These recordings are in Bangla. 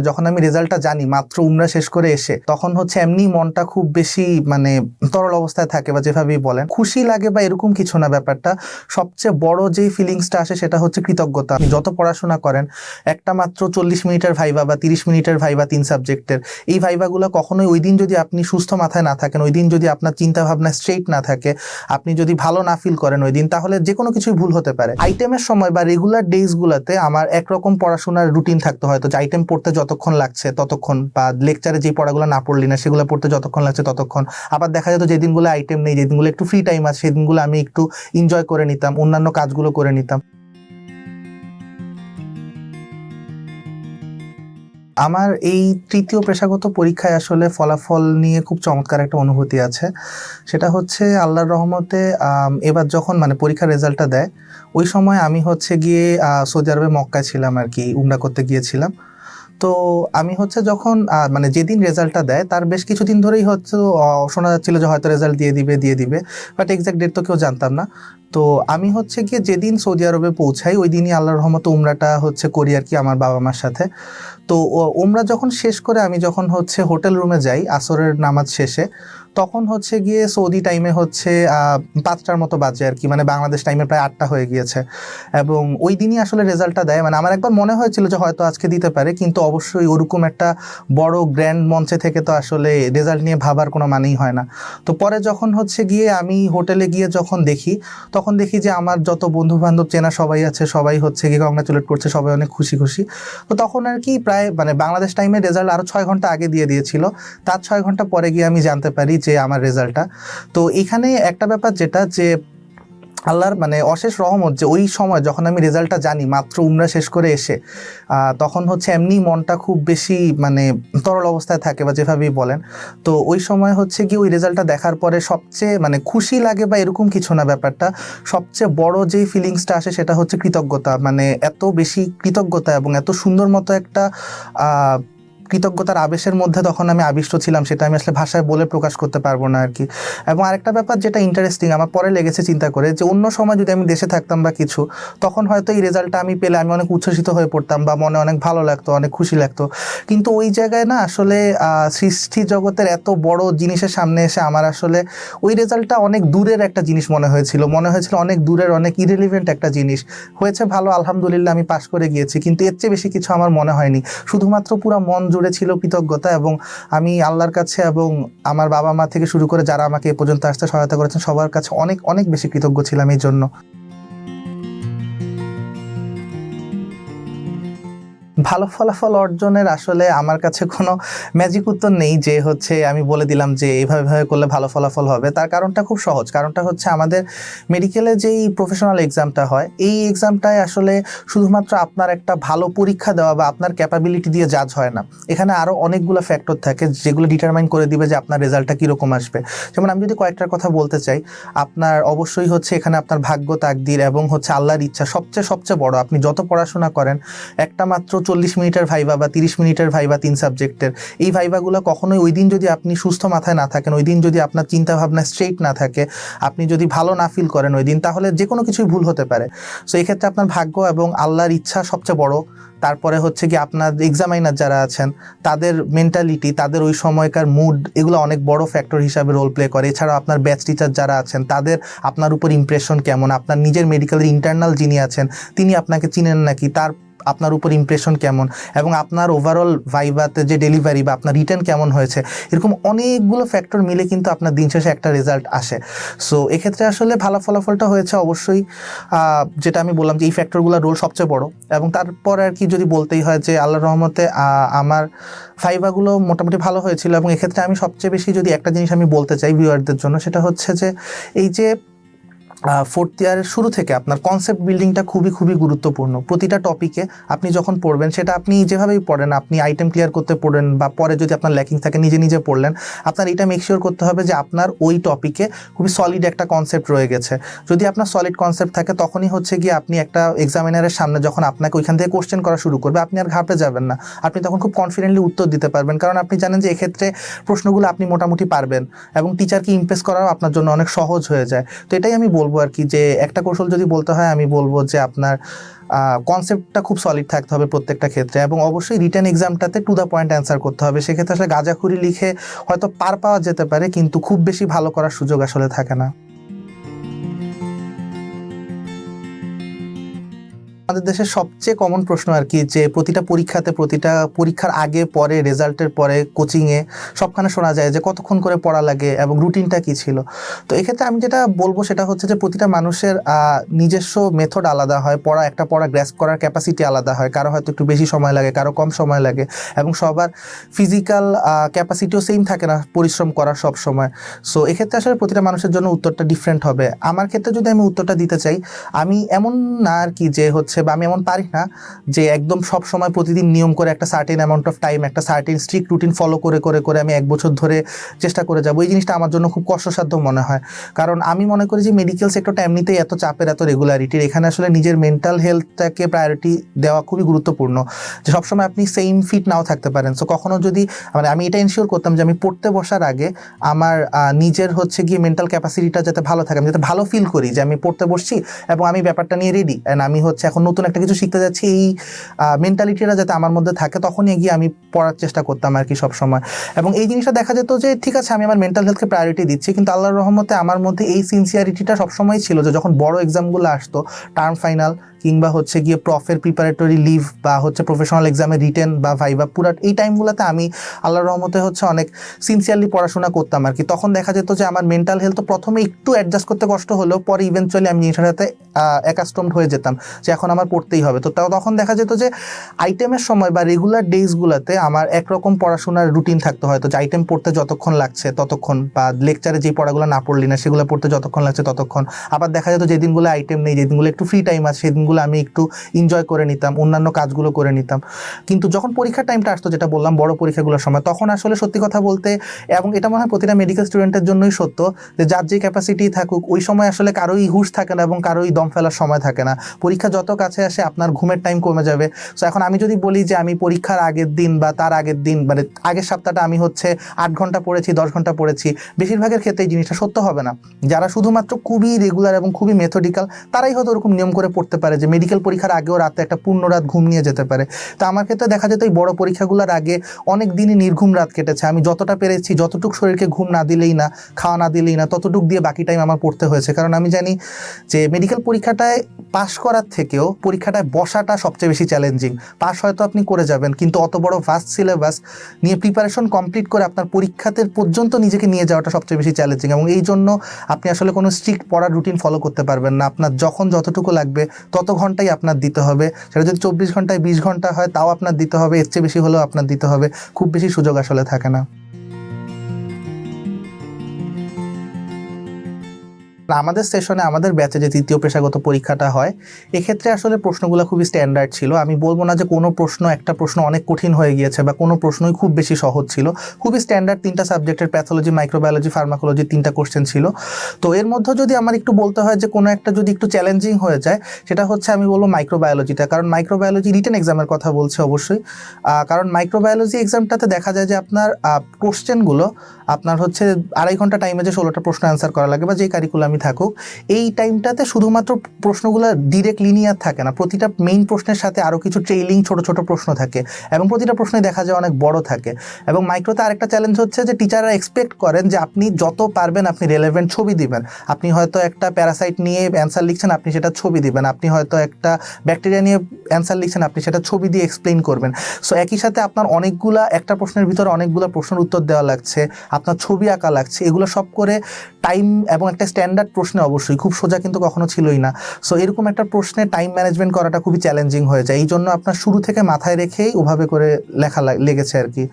যখন আমি রেজাল্টটা জানি, মাত্র উমরা শেষ করে এসে, তখন হচ্ছে এমনি মনটা খুব বেশি মানে তরল অবস্থায় থাকে বা যেভাবেই বলেন। খুশি লাগে বা এরকম কিছু না ব্যাপারটা। সবচেয়ে বড় যেই ফিলিংসটা আসে সেটা হচ্ছে কৃতজ্ঞতা। আপনি যত পড়াশোনা করেন, একটা মাত্র চল্লিশ মিনিটের ভাইবা বা তিরিশ মিনিটের ভাইবা তিন সাবজেক্টের এই ভাইবাগুলো কখনোই ওই দিন যদি আপনি সুস্থ মাথায় না থাকেন, ওই দিন যদি আপনার চিন্তাভাবনা স্ট্রেট না থাকে, আপনি যদি ভালো না ফিল করেন ওই দিন, তাহলে যে কোনো কিছুই ভুল হতে পারে। আইটেমের সময় বা রেগুলার ডেজগুলোতে আমার একরকম পড়াশোনার রুটিন থাকতে হয়তো, যে আইটেম পড়তে যতক্ষণ লাগছে, ততক্ষণ বা লেকচারে যে পড়াগুলো না পড়লি না, সেগুলো পড়তে যতক্ষণ লাগছে ততক্ষণ। আবার দেখা যেত যে দিনগুলো আইটেম নেই, যে দিনগুলো একটু ফ্রি টাইম আছে, সেই দিনগুলো আমি একটু এনজয় করে নিতাম, অন্যান্য কাজগুলো করে নিতাম। আমার এই তৃতীয় পেশাগত পরীক্ষায় আসলে ফলাফল নিয়ে খুব চমৎকার একটা অনুভূতি আছে। সেটা হচ্ছে আল্লাহর রহমতে এবার যখন মানে পরীক্ষার রেজাল্টটা দেয়, ওই সময় আমি হচ্ছে গিয়ে সৌদি আরবে মক্কায় ছিলাম আর কি, উমরা করতে গিয়েছিলাম। তো আমি হচ্ছে যখন মানে যেদিন রেজাল্টটা দেয়, তার বেশ কিছুদিন ধরেই হচ্ছে শোনা যাচ্ছিল যে হয়তো রেজাল্ট দিয়ে দিবে দিয়ে দিবে বাট এক্স্যাক্ট ডেট তো কেউ জানতাম না। তো আমি হচ্ছে গিয়ে যেদিন সৌদি আরবে পৌঁছাই, ওই দিনই আল্লাহ রহমত উমরাটা হচ্ছে করি আর কি আমার বাবা মার সাথে। তো উমরা যখন শেষ করে আমি যখন হচ্ছে হোটেল রুমে যাই, আসরের নামাজ শেষে তখন হচ্ছে গিয়ে সৌদি টাইমে হচ্ছে পাঁচটার মতো বাজে আর কি মানে বাংলাদেশ টাইমে প্রায় আটটা হয়ে গিয়েছে। এবং ওই দিনই আসলে রেজাল্টটা দেয়। মানে আমার একবার মনে হয়েছিল যে হয়তো আজকে দিতে পারে, কিন্তু অবশ্যই ওরকম একটা বড় গ্র্যান্ড মঞ্চে থেকে তো আসলে রেজাল্ট নিয়ে ভাবার কোনো মানেই হয় না। তো পরে যখন হচ্ছে গিয়ে আমি হোটেলে গিয়ে যখন দেখি, তখন দেখি যে আমার যত বন্ধু বান্ধব চেনা সবাই আছে, সবাই হচ্ছে গিয়ে কংগ্রাচুলেট করছে, সবাই অনেক খুশি খুশি। তো তখন আর কি প্রায় মানে বাংলাদেশ টাইমে রেজাল্ট আরও ছয় ঘণ্টা আগে দিয়ে দিয়েছিল। তার ছয় ঘণ্টা পরে গিয়ে আমি জানতে পারি যে আমার রেজাল্টটা তো এখানে একটা ব্যাপার যেটা যে আল্লাহর মানে অশেষ রহমত যে ওই সময় যখন আমি রেজাল্টটা জানি, মাত্র উমরা শেষ করে এসে তখন হচ্ছে এমনি মনটা খুব বেশি মানে তরল অবস্থায় থাকে বা যেভাবেই বলেন। তো ওই সময় হচ্ছে কি ওই রেজাল্টটা দেখার পরে সবচেয়ে মানে খুশি লাগে বা এরকম কিছু না ব্যাপারটা, সবচেয়ে বড় যে ফিলিংসটা আসে সেটা হচ্ছে কৃতজ্ঞতা। মানে এত বেশি কৃতজ্ঞতা এবং এত সুন্দর মতো একটা কৃতজ্ঞতার আবেশের মধ্যে তখন আমি আবিষ্ট ছিলাম, সেটা আমি আসলে ভাষায় বলে প্রকাশ করতে পারব না আর কি এবং আরেকটা ব্যাপার যেটা ইন্টারেস্টিং আমার পরে লেগেছে চিন্তা করে, যে অন্য সময় যদি আমি দেশে থাকতাম বা কিছু, তখন হয়তো এই রেজাল্টটা আমি পেলে আমি অনেক উচ্ছ্বসিত হয়ে পড়তাম বা মনে অনেক ভালো লাগতো, অনেক খুশি লাগতো। কিন্তু ওই জায়গায় না আসলে সৃষ্টি জগতের এত বড় জিনিসের সামনে এসে আমার আসলে ওই রেজাল্টটা অনেক দূরের একটা জিনিস মনে হয়েছিল। মনে হয়েছিল অনেক দূরের, অনেক ইরেলিভেন্ট একটা জিনিস। হয়েছে ভালো, আলহামদুলিল্লাহ আমি পাশ করে গিয়েছি, কিন্তু এর চেয়ে বেশি কিছু আমার মনে হয়নি। শুধুমাত্র পুরো মন জুড়ে ছিল কৃতজ্ঞতা এবং আমি আল্লাহর কাছে এবং আমার বাবা মা থেকে শুরু করে যারা আমাকে এ পর্যন্ত আসতে সহায়তা করেছেন, সবার কাছে অনেক অনেক বেশি কৃতজ্ঞ ছিলাম এই জন্য। ভালো ফলাফল অর্জনের আসলে আমার কাছে কোনো ম্যাজিক উত্তর নেই যে হচ্ছে আমি বলে দিলাম যে এইভাবে ভাবে করলে ভালো ফলাফল হবে। তার কারণটা খুব সহজ। কারণটা হচ্ছে আমাদের মেডিকেলে যেই প্রফেশনাল এক্সামটা হয়, এই এক্সামটায় আসলে শুধুমাত্র আপনার একটা ভালো পরীক্ষা দেওয়া বা আপনার ক্যাপাবিলিটি দিয়ে জাজ হয় না। এখানে আরও অনেকগুলো ফ্যাক্টর থাকে যেগুলো ডিটারমাইন করে দিবে যে আপনার রেজাল্টটা কীরকম আসবে। যেমন আমি যদি কয়েকটার কথা বলতে চাই, আপনার অবশ্যই হচ্ছে এখানে আপনার ভাগ্য তাকদির এবং হচ্ছে আল্লাহর ইচ্ছা সবচেয়ে সবচেয়ে বড়। আপনি যত পড়াশোনা করেন, একটা মাত্র চল্লিশ মিনিটের ভাইবা বা তিরিশ মিনিটের ভাইবা তিন সাবজেক্টের এই ভাইবাগুলো কখনোই ওই দিন যদি আপনি সুস্থ মাথায় না থাকেন, ওই দিন যদি আপনার চিন্তাভাবনা স্ট্রেট না থাকে, আপনি যদি ভালো না ফিল করেন ওই দিন, তাহলে যে কোনো কিছুই ভুল হতে পারে। সো এই ক্ষেত্রে আপনার ভাগ্য এবং আল্লাহর ইচ্ছা সবচেয়ে বড়। তারপরে হচ্ছে কি আপনার এক্সামাইনার যারা আছেন, তাদের মেন্টালিটি তাদের ওই সময়কার মুড এগুলো অনেক বড় ফ্যাক্টর হিসাবে রোল প্লে করে। এছাড়াও আপনার ব্যাচ টিচার যারা আছেন, তাদের আপনার উপর ইমপ্রেশন কেমন? আপনার নিজের মেডিকেলের ইন্টারনাল যিনি আছেন, তিনি আপনাকে চিনেন নাকি? তার আপনার উপর ইমপ্রেশন কেমন? এবং আপনার ওভারঅল ভাইবাতে যে ডেলিভারি বা আপনার রিটার্ন কেমন হয়েছে? এরকম অনেকগুলো ফ্যাক্টর মিলে কিন্তু আপনার দিন শেষে একটা রেজাল্ট আসে। সো এক্ষেত্রে আসলে ভালো ফলাফলটা হয়েছে অবশ্যই যেটা আমি বললাম যে এই ফ্যাক্টরগুলোর রোল সবচেয়ে বড়। এবং তারপর আর কি যদি বলতেই হয় যে আল্লাহর রহমতে আমার ফাইবাগুলো মোটামুটি ভালো হয়েছিল। এবং এক্ষেত্রে আমি সবচেয়ে বেশি যদি একটা জিনিস আমি বলতে চাই ভিউয়ারদের জন্য, সেটা হচ্ছে যে এই যে ফোর্থ ইয়ারের শুরু থেকে আপনার কনসেপ্ট বিল্ডিংটা খুবই খুবই গুরুত্বপূর্ণ। প্রতিটা টপিকে আপনি যখন পড়বেন, সেটা আপনি যেভাবেই পড়েন, আপনি আইটেম ক্লিয়ার করতে পড়েন বা পরে যদি আপনার ল্যাকিং থাকে, নিজে নিজে পড়লেন, আপনার এটা মেক শিওর করতে হবে যে আপনার ওই টপিকে খুবই সলিড একটা কনসেপ্ট রয়ে গেছে। যদি আপনার সলিড কনসেপ্ট থাকে, তখনই হচ্ছে গিয়ে আপনি একটা এক্সামিনারের সামনে যখন আপনাকে ওইখান থেকে কোশ্চেন করা শুরু করবে, আপনি আর ঘাবড়ে যাবেন না। আপনি তখন খুব কনফিডেন্টলি উত্তর দিতে পারবেন, কারণ আপনি জানেন যে এক্ষেত্রে প্রশ্নগুলো আপনি মোটামুটি পারবেন এবং টিচারকে ইমপ্রেস করাও আপনার জন্য অনেক সহজ হয়ে যায়। তো এটাই আমি বলব বলব আর কি যে একটা কৌশল যদি বলতে হয়, আমি বলব যে আপনার কনসেপ্টটা খুব সলিড থাকতে হবে প্রত্যেকটা ক্ষেত্রে এবং অবশ্যই রিটার্ন এক্সামটাতে টু দ্য পয়েন্ট অ্যান্সার করতে হবে। সেক্ষেত্রে আসলে গাঁজাখুরি লিখে হয়তো পার পাওয়া যেতে পারে, কিন্তু খুব বেশি ভালো করার সুযোগ আসলে থাকে না। আমাদের দেশের সবচেয়ে কমন প্রশ্ন আর কি যে প্রতিটা পরীক্ষাতে, প্রতিটা পরীক্ষার আগে, পরে রেজাল্টের পরে কোচিংয়ে সবখানে শোনা যায় যে কতক্ষণ করে পড়া লাগে এবং রুটিনটা কি ছিল। তো এক্ষেত্রে আমি যেটা বলব সেটা হচ্ছে যে প্রতিটা মানুষের নিজস্ব মেথড আলাদা হয়। পড়া, একটা পড়া গ্র্যাস্প করার ক্যাপাসিটি আলাদা হয়। কারও হয়তো একটু বেশি সময় লাগে, কারও কম সময় লাগে এবং সবার ফিজিক্যাল ক্যাপাসিটিও সেম থাকে না পরিশ্রম করার সব সময়। সো এক্ষেত্রে আসলে প্রতিটা মানুষের জন্য উত্তরটা ডিফারেন্ট হবে। আমার ক্ষেত্রে যদি আমি উত্তরটা দিতে চাই, আমি এমন না আর কি যে হচ্ছে বা আমি এমন পারি না যে একদম সব সময় প্রতিদিন নিয়ম করে একটা সার্টেন অ্যামাউন্ট অফ টাইম একটা সার্টেন স্ট্রিক্ট রুটিন ফলো করে করে করে আমি এক বছর ধরে চেষ্টা করে যাব। এই জিনিসটা আমার জন্য খুব কষ্টসাধ্য মনে হয়। কারণ আমি মনে করি যে মেডিকেল সেক্টরটা এমনিতেই এত চাপের, এত রেগুলারিটির এখানে আসলে নিজের মেন্টাল হেলথটাকে প্রায়োরিটি দেওয়া খুবই গুরুত্বপূর্ণ। যে সবসময় আপনি সেম ফিট নাও থাকতে পারেন। সো কখনো যদি মানে আমি এটা ইনশিওর করতাম যে আমি পড়তে বসার আগে আমার নিজের হচ্ছে গিয়ে মেন্টাল ক্যাপাসিটিটা যাতে ভালো থাকে, আমি যাতে ভালো ফিল করি যে আমি পড়তে বসছি এবং আমি ব্যাপারটা নিয়ে রেডি অ্যান্ড আমি হচ্ছে এখন নতুন একটা কিছু শিখতে যাচ্ছি, এই মেন্টালিটিটা যাতে আমার মধ্যে থাকে, তখনই এগিয়ে আমি পড়ার চেষ্টা করতাম আর কি সবসময়। এবং এই জিনিসটা দেখা যেত যে, ঠিক আছে, আমি আমার মেন্টাল হেলথকে প্রায়োরিটি দিচ্ছি। কিন্তু আল্লাহর রহমতে আমার মধ্যে এই সিনসিয়ারিটিটা সবসময় ছিল যে, যখন বড় এক্সামগুলো আসতো টার্ম ফাইনাল কিংবা হচ্ছে গিয়ে প্রফের প্রিপারেটরি লিভ বা হচ্ছে প্রফেশনাল এক্সামে রিটেন বা ভাইবা পুরা এই টাইমগুলোতে আমি আল্লাহর রহমতে হচ্ছে অনেক সিনসিয়ারলি পড়াশোনা করতাম আর কি তখন দেখা যেত যে আমার মেন্টাল হেলথ তো প্রথমে একটু অ্যাডজাস্ট করতে কষ্ট হলেও পরে ইভেনচুয়ালি আমি জিনিসটার সাথে অ্যাকাস্টমড হয়ে যেতাম যে এখন আমার পড়তেই হবে। তো তখন দেখা যেত যে আইটেমের সময় বা রেগুলার ডেজগুলোতে আমার একরকম পড়াশোনার রুটিন থাকতো হয়তো যে আইটেম পড়তে যতক্ষণ লাগছে ততক্ষণ বা লেকচারে যে পড়াগুলো না পড়লি না সেগুলো পড়তে যতক্ষণ লাগছে ততক্ষণ। আবার দেখা যেত যে দিনগুলো আইটেম নেই যে দিনগুলো একটু ফ্রি টাইম আছে সেদিনগুলো আমি একটু এনজয় করে নিতাম, অন্যান্য কাজগুলো করে নিতাম। কিন্তু যখন পরীক্ষার টাইমটা আসতো, যেটা বললাম বড় পরীক্ষাগুলোর সময়, তখন আসলে সত্যি কথা বলতে, এবং এটা মনে হয় প্রতিটা মেডিকেল স্টুডেন্টের জন্যই সত্য, যে যার যে ক্যাপাসিটি থাকুক, ওই সময় আসলে কারোই হুশ থাকে না এবং কারোই দম ফেলার সময় থাকে না। পরীক্ষা যত কাছে আসে, আপনার ঘুমের টাইম কমে যাবে। সো এখন আমি যদি বলি যে আমি পরীক্ষার আগের দিন বা তার আগের দিন মানে আগের সপ্তাহটা আমি হচ্ছে আট ঘণ্টা পড়েছি, দশ ঘণ্টা পড়েছি, বেশিরভাগের ক্ষেত্রে এই জিনিসটা সত্য হবে না। যারা শুধুমাত্র খুবই রেগুলার এবং খুবই মেথডিক্যাল তারাই হয়তো ওরকম নিয়ম করে পড়তে পারে যে মেডিকেল পরীক্ষার আগেও রাতে একটা পূর্ণ রাত ঘুম নিয়ে যেতে পারে। তো আমার ক্ষেত্রে দেখা যেত এই বড় পরীক্ষাগুলোর আগে অনেক দিনই নির্ঘুম রাত কেটেছে। আমি যতটা পেরেছি, যতটুকু শরীরকে ঘুম না দিলেই না, খাওয়া না দিলেই না, ততটুক দিয়ে বাকি টাইম আমার পড়তে হয়েছে। কারণ আমি জানি যে মেডিকেল পরীক্ষাটায় পাশ করার থেকেও পরীক্ষাটায় বসাটা সবচেয়ে বেশি চ্যালেঞ্জিং পাস হয়তো আপনি করে যাবেন, কিন্তু অত বড় ভাস্ট সিলেবাস নিয়ে প্রিপারেশন কমপ্লিট করে আপনার পরীক্ষাতে পর্যন্ত নিজেকে নিয়ে যাওয়াটা সবচেয়ে বেশি চ্যালেঞ্জিং এবং এই জন্য আপনি আসলে কোনো স্ট্রিক্ট পড়ার রুটিন ফলো করতে পারবেন না। আপনার যখন যতটুকু লাগবে, তত ঘন্টাই আপনার দিতে হবে। সেটা যদি চব্বিশ ঘন্টায় বিশ ঘণ্টা হয়, তাও আপনার দিতে হবে। এর চেয়ে বেশি হলেও আপনার দিতে হবে। খুব বেশি সুযোগ আসলে থাকে না। আমাদের সেশনে আমাদের ব্যাচে যে তৃতীয় পেশাগত পরীক্ষাটা হয়, এক্ষেত্রে আসলে প্রশ্নগুলো খুবই স্ট্যান্ডার্ড ছিল। আমি বলব না যে কোনো প্রশ্ন, একটা প্রশ্ন অনেক কঠিন হয়ে গিয়েছে বা কোনো প্রশ্নই খুব বেশি সহজ ছিল। খুবই স্ট্যান্ডার্ড তিনটা সাবজেক্টের প্যাথোলজি মাইক্রোবায়োলজি ফার্মাকোলজি তিনটা কোশ্চেন ছিল। তো এর মধ্যে যদি আমার একটু বলতে হয় যে কোনো একটা যদি একটু চ্যালেঞ্জিং হয়ে যায়, সেটা হচ্ছে আমি বলব মাইক্রোবায়োলজিটা কারণ মাইক্রোবায়োলজি রিটেন এক্সামের কথা বলছে অবশ্যই। কারণ মাইক্রোবায়োলজি এক্সামটাতে দেখা যায় যে আপনার কোশ্চেনগুলো আপনার হচ্ছে আড়াই ঘণ্টা টাইমে যে ষোলোটা প্রশ্ন অ্যান্সার করা লাগে বা যে কারিকুলামই থাকুক, এই টাইমটাতে শুধুমাত্র প্রশ্নগুলো ডিরেক্ট লিনিয়ার থাকে না, প্রতিটা মেইন প্রশ্নের সাথে আরও কিছু ট্রেইলিং ছোট ছোট প্রশ্ন থাকে এবং প্রতিটা প্রশ্নে দেখা যায় অনেক বড় থাকে। এবং মাইক্রোতে আরেকটা চ্যালেঞ্জ হচ্ছে যে টিচাররা এক্সপেক্ট করেন যে আপনি যত পারবেন আপনি রেলেভেন্ট ছবি দিবেন। আপনি হয়তো একটা প্যারাসাইট নিয়ে অ্যান্সার লিখছেন, আপনি সেটা ছবি দিবেন। আপনি হয়তো একটা ব্যাকটেরিয়া নিয়ে অ্যান্সার লিখছেন, আপনি সেটা ছবি দিয়ে এক্সপ্লেইন করবেন। সো একই সাথে আপনার অনেকগুলা, একটা প্রশ্নের ভিতরে অনেকগুলো প্রশ্নের উত্তর দেওয়া লাগছে, আপনার ছবি আঁকা লাগছে, এগুলো সব করে টাইম এবং একটা স্ট্যান্ডার্ড প্রশ্নে অবশ্যই, খুব সোজা কিন্তু কখনো ছিলই না। সো এরকম একটা প্রশ্নে টাইম ম্যানেজমেন্ট করাটা খুবই চ্যালেঞ্জিং হয়ে যায়। এই জন্য আপনার শুরু থেকে মাথায় রেখেই ওভাবে করে লেখা লাগ- লেগেছে আর কি।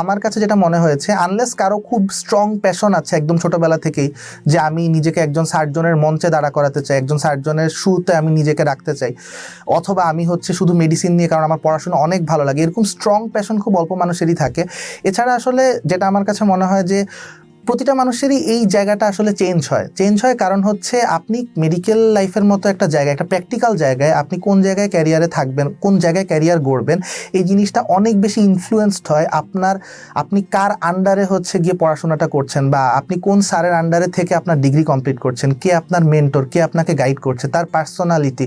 আমার কাছে যেটা মনে হয়েছে আনলেস কারও খুব স্ট্রং প্যাশন আছে একদম ছোটোবেলা থেকেই, যে আমি নিজেকে একজন সার্জনের মঞ্চে দাঁড়া করাতে চাই, একজন সার্জনের শুতে আমি নিজেকে রাখতে চাই, অথবা আমি হচ্ছে শুধু মেডিসিন নিয়ে, কারণ আমার পড়াশোনা অনেক ভালো লাগে, এরকম স্ট্রং প্যাশন খুব অল্প মানুষেরই থাকে। এছাড়া আসলে যেটা আমার কাছে মনে হয় যে প্রতিটা মানুষেরই এই জায়গাটা আসলে চেঞ্জ হয়। চেঞ্জ হয় কারণ হচ্ছে আপনি মেডিকেল লাইফের মতো একটা জায়গা একটা প্র্যাকটিক্যাল জায়গায় আপনি কোন জায়গায় ক্যারিয়ারে থাকবেন, কোন জায়গায় ক্যারিয়ার গড়বেন, এই জিনিসটা অনেক বেশি ইনফ্লুয়েসড হয় আপনার, আপনি কার আন্ডারে হচ্ছে গিয়ে পড়াশোনাটা করছেন বা আপনি কোন স্যারের আন্ডারে থেকে আপনার ডিগ্রি কমপ্লিট করছেন, কে আপনার মেন্টর কে আপনাকে গাইড করছে, তার পার্সোনালিটি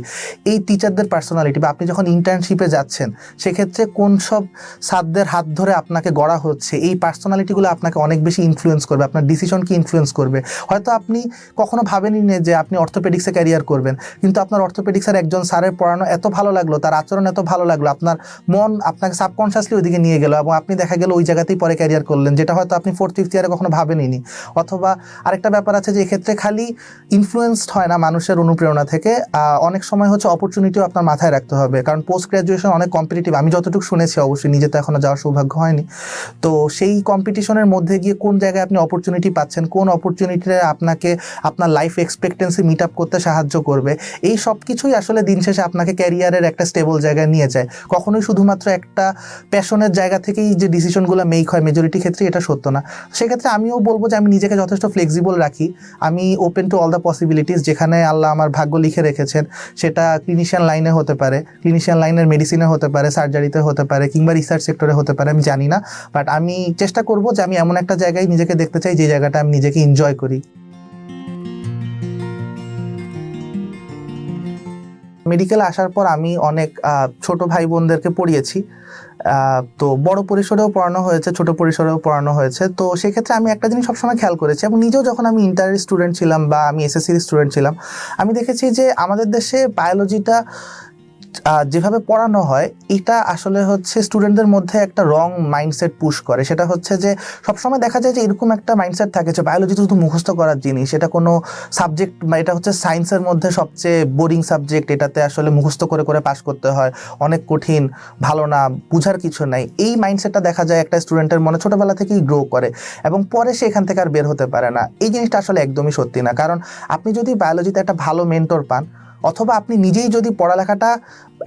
এই টিচারদের পার্সোনালিটি বা আপনি যখন ইন্টার্নশিপে যাচ্ছেন, সেক্ষেত্রে কোন সব সাধ্যের হাত ধরে আপনাকে গড়া হচ্ছে, এই পার্সোনালিটিগুলো আপনাকে অনেক বেশি ইনফ্লুয়েন্স করবে। আপনার ডিসিশনকে ইনফ্লুয়েন্স করবে? হয়তো আপনি কখনো ভাবেনি না যে আপনি অর্থোপেডিক্সে ক্যারিয়ার করবেন, কিন্তু আপনার অর্থোপেডিক্সের একজন স্যারের পড়ানো এত ভালো লাগল, তার আচরণ এত ভালো লাগল, আপনার মন আপনাকে সাবকনশিয়াসলি ওইদিকে নিয়ে গেল এবং আপনি দেখা গেল ওই জায়গাতেই পরে ক্যারিয়ার করলেন, যেটা হয়তো আপনি ফোর্থ ফিফথ ইয়ারে কখনো ভাবেনি অথবা আরেকটা ব্যাপার আছে যে এক্ষেত্রে খালি ইনফ্লুয়েন্সড হয় না মানুষের অনুপ্রেরণা থেকে অনেক সময় হচ্ছে অপরচুনিটিও আপনার মাথায় রাখতে হবে, কারণ পোস্ট গ্রাজুয়েশন অনেক কম্পিটিটিভ আমি যতটুকু শুনেছি অবশ্যই, নিজে তো এখনও যাওয়ার সৌভাগ্য হয়নি। তো সেই কম্পিটিশনের মধ্যে গিয়ে কোন জায়গায় আপনি অপরচুনিটি পাচ্ছেন, কোন অপরচুনিটিতে আপনাকে আপনার লাইফ এক্সপেক্টেন্সি মিট আপ করতে সাহায্য করবে, এই সব কিছুই আসলে দিন শেষে আপনাকে ক্যারিয়ারের একটা স্টেবল জায়গায় নিয়ে যায়। কখনোই শুধুমাত্র একটা প্যাশনের জায়গা থেকেই যে ডিসিশনগুলো মেক হয় মেজরিটি ক্ষেত্রে এটা সত্য না। সেক্ষেত্রে আমিও বলব যে আমি নিজেকে যথেষ্ট ফ্লেক্সিবল রাখি। আমি open to all the possibilities যেখানে আল্লাহ আমার ভাগ্য লিখে রেখেছেন, সেটা ক্লিনিশিয়ান লাইনে হতে পারে ক্লিনিশিয়ান লাইনের মেডিসিনে হতে পারে সার্জারিতে হতে পারে কিংবা রিসার্চ সেক্টরে হতে পারে, আমি জানি না। বাট আমি চেষ্টা করব যে আমি এমন একটা জায়গায় নিজেকে দেখতে চাই যে জায়গাটা আমি নিজেকে এনজয় করি। মেডিকেলে আসার পর আমি অনেক ছোট ভাই বোনদেরকে পড়িয়েছি তো বড় পরিসরেও পড়ানো হয়েছে, ছোট পরিসরেও পড়ানো হয়েছে। তো সেক্ষেত্রে আমি একটা জিনিস সবসময় খেয়াল করেছি এবং নিজেও যখন আমি ইন্টারের স্টুডেন্ট ছিলাম বা আমি এসএসসির স্টুডেন্ট ছিলাম, আমি দেখেছি যে আমাদের দেশে বায়োলজিটা যেভাবে পড়ানো হয়, এটা আসলে হচ্ছে স্টুডেন্টদের মধ্যে একটা রং মাইন্ডসেট পুশ করে। সেটা হচ্ছে যে, সবসময় দেখা যায় যে, এরকম একটা মাইন্ডসেট থাকে যে বায়োলজি তো শুধু মুখস্থ করার জিনিস, এটা কোনো সাবজেক্ট এটা হচ্ছে সায়েন্সের মধ্যে সবচেয়ে বোরিং সাবজেক্ট এটাতে আসলে মুখস্থ করে করে পাশ করতে হয়। অনেক কঠিন, ভালো না, বুঝার কিছু নাই। এই মাইন্ডসেটটা দেখা যায় একটা স্টুডেন্টের মনে ছোটোবেলা থেকেই গ্রো করে এবং পরে সে এখান থেকে আর বের হতে পারে না। এই জিনিসটা আসলে একদমই সত্যি না। কারণ আপনি যদি বায়োলজিতে একটা ভালো মেন্টর পান অথবা আপনি নিজেই যদি পড়ালেখাটা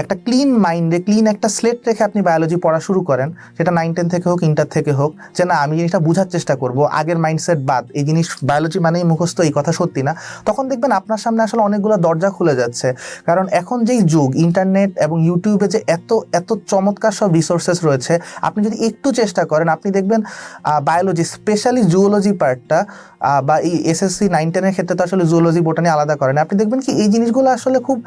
একটা ক্লিন মাইন্ডে ক্লিন একটা স্লেট রেখে আপনি বায়োলজি পড়া শুরু করেন, সেটা নাইন টেন থেকে হোক ইন্টার থেকে হোক, যে না, আমি জিনিসটা বোঝার চেষ্টা করব, আগের মাইন্ডসেট বাদ, এই জিনিস বায়োলজি মানেই মুখস্থ, এই কথা সত্যি না। তখন দেখবেন আপনার সামনে আসলে অনেকগুলো দরজা খুলে যাচ্ছে। কারণ এখন যেই যুগ ইন্টারনেট এবং ইউটিউবে যে এত এত চমৎকার সব রিসোর্সেস রয়েছে, আপনি যদি একটু চেষ্টা করেন, আপনি দেখবেন বায়োলজি স্পেশালি জুওলজি পার্টটা বা এই এসএসসি নাইন টেনের ক্ষেত্রে তো আসলে জুওলজি বোটানি আলাদা করেন আপনি দেখবেন কি, এই জিনিসগুলো আসলে খুব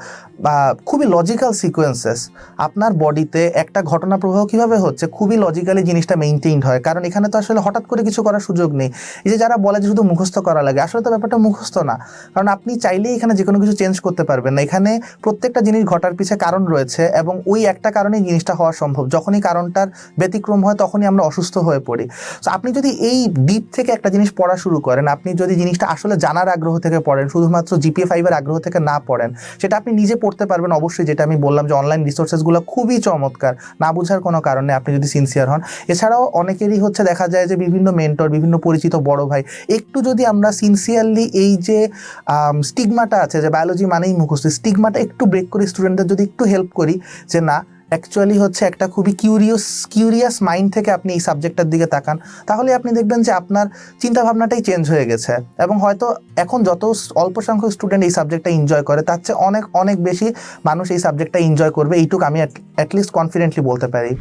খুবই লজিক্যাল সিকোয়েন্সেস আপনার বডিতে একটা ঘটনা প্রবাহ কীভাবে হচ্ছে? খুবই লজিক্যালি জিনিসটা মেনটেইনড হয়। কারণ এখানে তো আসলে হঠাৎ করে কিছু করার সুযোগ নেই। এই যে যারা বলে যে শুধু মুখস্থ করা লাগে, আসলে তো ব্যাপারটা মুখস্থ না। কারণ আপনি চাইলেই এখানে যে কোনো কিছু চেঞ্জ করতে পারবেন না। এখানে প্রত্যেকটা জিনিস ঘটার পিছে কারণ রয়েছে এবং ওই একটা কারণেই জিনিসটা হওয়া সম্ভব। যখনই কারণটার ব্যতিক্রম হয়, তখনই আমরা অসুস্থ হয়ে পড়ি। তো আপনি যদি এই ডিপ থেকে একটা জিনিস পড়া শুরু করেন, আপনি যদি জিনিসটা আসলে জানার আগ্রহ থেকে পড়েন, শুধুমাত্র জিপিএ ফাইভের আগ্রহ থেকে না পড়েন, সেটা আপনি নিজে পড়তে পারবেন অবশ্যই, যেটা আমি বললাম যে অনলাইন রিসোর্সেসগুলো খুবই চমৎকার। না বোঝার কোনো কারণে আপনি যদি সিনসিয়ার হন। এছাড়াও অনেকেরই হচ্ছে দেখা যায় যে বিভিন্ন মেন্টর বিভিন্ন পরিচিত বড় ভাই, একটু যদি আমরা সিনসিয়ারলি এই যে স্টিগমাটা আছে যে বায়োলজি মানেই মুখস্থ স্টিগমাটা একটু ব্রেক করে স্টুডেন্টদের যদি একটু হেল্প করি, যে না অ্যাকচুয়ালি হচ্ছে একটা খুবই কিউরিয়াস কিউরিয়াস মাইন্ড থেকে আপনি এই সাবজেক্টটার দিকে তাকান, তাহলে আপনি দেখবেন যে আপনার চিন্তা ভাবনাটাই চেঞ্জ হয়ে গেছে এবং হয়তো এখন যত অল্প সংখ্যক স্টুডেন্ট এই সাবজেক্টটা এনজয় করে, তার চেয়ে অনেক অনেক বেশি মানুষ এই সাবজেক্টটা এনজয় করবে, এইটুকু আমি অ্যাটলিস্ট কনফিডেন্টলি বলতে পারি।